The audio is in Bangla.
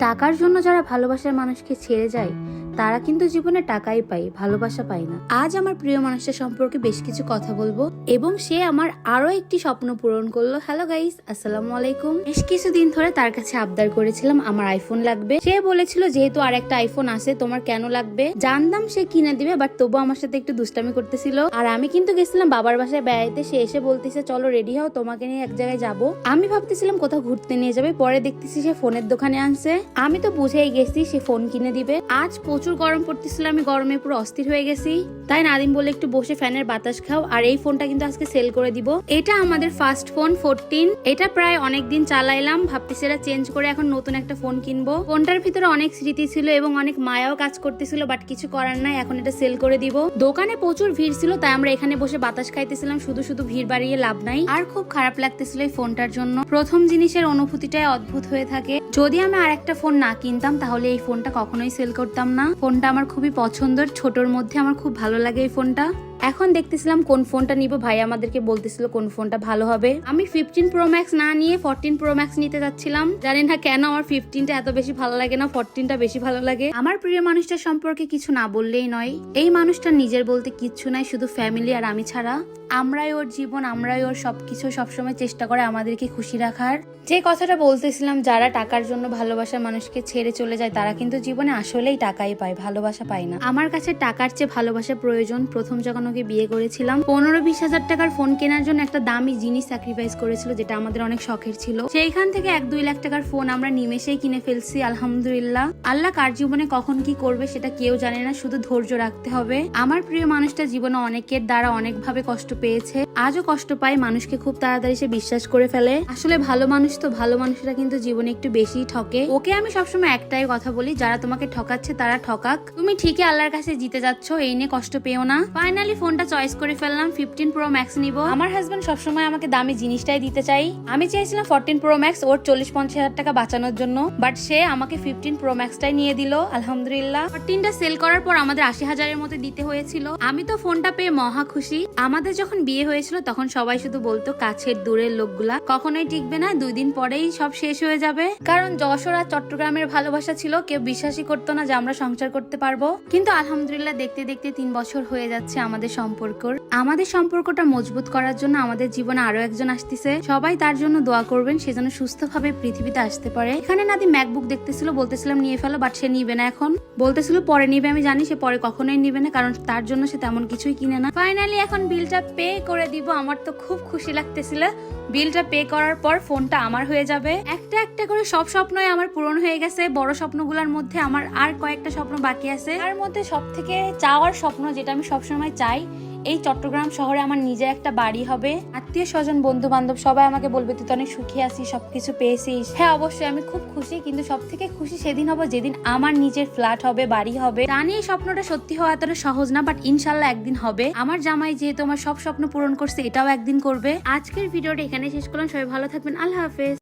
টাকার জন্য যারা ভালোবাসার মানুষকে ছেড়ে যায় তারা কিন্তু জীবনে টাকাই পায়, ভালোবাসা পায় না। আজ আমার প্রিয় মানুষটা সম্পর্কে বেশ কিছু কথা বলব এবং সে আমার আরও একটি স্বপ্ন পূরণ করল। হ্যালো গাইস আসসালামু আলাইকুম। বেশ কিছুদিন ধরে তার কাছে আবদার করেছিলাম, আমার আইফোন লাগবে। সে বলেছিল, যেহেতু আর একটা আইফোন আছে, তোমার কেন লাগবে? জানতাম সে কিনে দিবে বাট তবু আমার সাথে একটু দুষ্টামি করতেছিল। আর আমি কিন্তু গেছিলাম বাবার বাসায় বেড়াইতে, সে এসে বলতেছে, চলো রেডি হও, তোমাকে নিয়ে এক জায়গায় যাব। আমি ভাবতেছিলাম কোথাও ঘুরতে নিয়ে যাবে, পরে দেখতেছি সে ফোনের দোকানে আনছে। আমি তো বুঝেই গেছি সে ফোন কিনে দিবে। আজ প্রচুর গরম পড়তেছিল, আমি গরমে পুরো অস্থির হয়ে গেছি। তাই নাদিম বলে একটু বসে ফ্যানের বাতাস খাও, আর এই ফোনটা কিন্তু আজকে সেল করে দিব। এটা আমাদের ফার্স্ট ফোন, ফোরটিন। এটা প্রায় অনেক দিন চালাইলাম, ভাবতেছি এটা চেঞ্জ করে এখন নতুন একটা ফোন কিনবো। ফোনটার ভিতরে অনেক স্মৃতি ছিল এবং অনেক মায়াও কাজ করতেছিল, বাট কিছু করার নাই, এখন এটা সেল করে দিব। দোকানে প্রচুর ভিড় ছিল, তাই আমরা এখানে বসে বাতাস খাইতেছিলাম, শুধু শুধু ভিড় বাড়িয়ে লাভ নাই। আর খুব খারাপ লাগতেছিল এই ফোনটার জন্য। প্রথম জিনিসের অনুভূতিটাই অদ্ভুত হয়ে থাকে। যদি আমি আর একটা ফোন না কিনতাম, তাহলে এই ফোনটা কখনোই সেল করতাম না। ফোনটা আমার খুবই পছন্দের ছোটোর মধ্যে আমার খুব ভালো লাগে এই ফোনটা। এখন দেখতেছিলাম কোন ফোনটা নিব, ভাই আমাদেরকে বলতেছিল কোন ফোনটা ভালো হবে। আমি ফিফটিন প্রো ম্যাক্স না নিয়ে ফোরটিন প্রো ম্যাক্স নিতে যাচ্ছিলাম। জানি না কেন আমার ফিফটিনটা এত বেশি ভালো লাগে না ফোরটিনটা বেশি ভালো লাগে। আমার প্রিয় মানুষটা সম্পর্কে কিছু না বললেই নয়। এই মানুষটা নিজের বলতে কিচ্ছু নাই, শুধু ফ্যামিলি আর আমি ছাড়া। আমরাই ওর জীবন, আমরাই ওর সবকিছু সবসময় চেষ্টা করে আমাদেরকে খুশি রাখার। যে কথাটা বলতেছিলাম, যারা টাকার জন্য ভালোবাসার মানুষকে ছেড়ে চলে যায়, তারা কিন্তু জীবনে আসলেই টাকাই পায়, ভালোবাসা পায় না। আমার কাছে টাকার চেয়ে ভালোবাসা প্রয়োজন, প্রথম যখন ওকে বিয়ে করেছিলাম। পনেরো বিশ হাজার টাকার ফোন কেনার জন্য একটা দামি জিনিস স্যাক্রিফাইস করেছিল, যেটা আমাদের অনেক শখের ছিল। সেইখান থেকে এক দুই লাখ টাকার ফোন আমরা নিমেষেই কিনে ফেলছি, আলহামদুলিল্লাহ। আল্লাহ কার জীবনে কখন কি করবে সেটা কেউ জানে না, শুধু ধৈর্য রাখতে হবে। আমার প্রিয় মানুষটা জীবনে অনেকের দ্বারা অনেকভাবে কষ্ট পেয়েছে। আজও কষ্ট পায়, মানুষকে খুব তাড়াতাড়ি সে বিশ্বাস করে ফেলে। আসলে ভালো মানুষ তো, ভালো মানুষরা কিন্তু জীবনে একটু বেশি ঠকে। ওকে আমি সবসময় একটাই কথা বলি, যারা তোমাকে ঠকাচ্ছে তারা ঠকাক। তুমি ঠিকই আল্লাহর কাছে জিতে যাচ্ছ, এই নিয়ে কষ্ট পেও না। ফাইনালি ফোনটা চয়েস করে ফেললাম ফিফটিন প্রো ম্যাক্স নিব। আমার হাজবেন্ড সবসময় আমাকে দামি জিনিসটাই দিতে চাই। আমি চেয়েছিলাম ফোরটিন প্রো ম্যাক্স ওর চল্লিশ পঞ্চাশ হাজার টাকা বাঁচানোর জন্য। বাট সে আমাকে ফিফটিন প্রো ম্যাক্সটাই নিয়ে দিল, আলহামদুলিল্লাহ। ফোরটিনটা সেল করার পর আমাদের আশি হাজারের মতো দিতে হয়েছিল। আমি তো ফোনটা পেয়ে মহা খুশি। আমাদের যখন বিয়ে হয়েছিল, তখন সবাই শুধু বলতো, কাছের দূরের লোকগুলা। কখনোই টিকবে না, দুই দিন পরেই সব শেষ হয়ে যাবে। কারণ যশোর আর চট্টগ্রামের ভালোবাসা ছিল, কেউ বিশ্বাসই করতো না যে আমরা সংসার করতে পারব। কিন্তু আলহামদুলিল্লাহ, দেখতে দেখতে তিন বছর হয়ে যাচ্ছে আমাদের সম্পর্কর, আমাদের সম্পর্কটা মজবুত করার জন্য আমাদের জীবনে আরও একজন আসতেছে। সবাই তার জন্য দোয়া করবেন, সে যেন সুস্থভাবে পৃথিবীতে আসতে পারে। এখানে নাদি ম্যাকবুক দেখতেছিল, বলতেছিলাম, নিয়ে ফেলো বাট সে নিবে না এখন। বলতেছিল, পরে নিবে, আমি জানি সে পরে কখনোই নিবে না, কারণ তার জন্য সে তেমন কিছুই কিনে না। ফাইনালি এখন বিলটা পে করে দিব, আমার তো খুব খুশি লাগতেছিল। বিলটা পে করার পর ফোনটা আমার হয়ে যাবে। একটা একটা করে সব স্বপ্নই আমার পূরণ হয়ে গেছে। বড় স্বপ্নগুলোর মধ্যে আমার আর কয়েকটা স্বপ্ন বাকি আছে। তার মধ্যে সব থেকে চাওয়ার স্বপ্ন, যেটা আমি সবসময় চাই এই চট্টগ্রাম শহরে আমার নিজে একটা বাড়ি হবে। আত্মীয় স্বজন বন্ধু বান্ধব সবাই আমাকে বলবে, তুই তো অনেক সুখী আছিস, সবকিছু পেয়েছিস। হ্যাঁ অবশ্যই আমি খুব খুশি, কিন্তু সব থেকে খুশি সেদিন হব যেদিন আমার নিজের ফ্ল্যাট হবে, বাড়ি হবে। তা নিয়ে স্বপ্নটা সত্যি হওয়া এতটা সহজ না বাট ইনশাল্লাহ একদিন হবে। আমার জামাই যেহেতু আমার সব স্বপ্ন পূরণ করছে, এটাও একদিন করবে। আজকের ভিডিওটা এখানে শেষ করলাম। সবাই ভালো থাকবেন। আল্লাহ হাফেজ।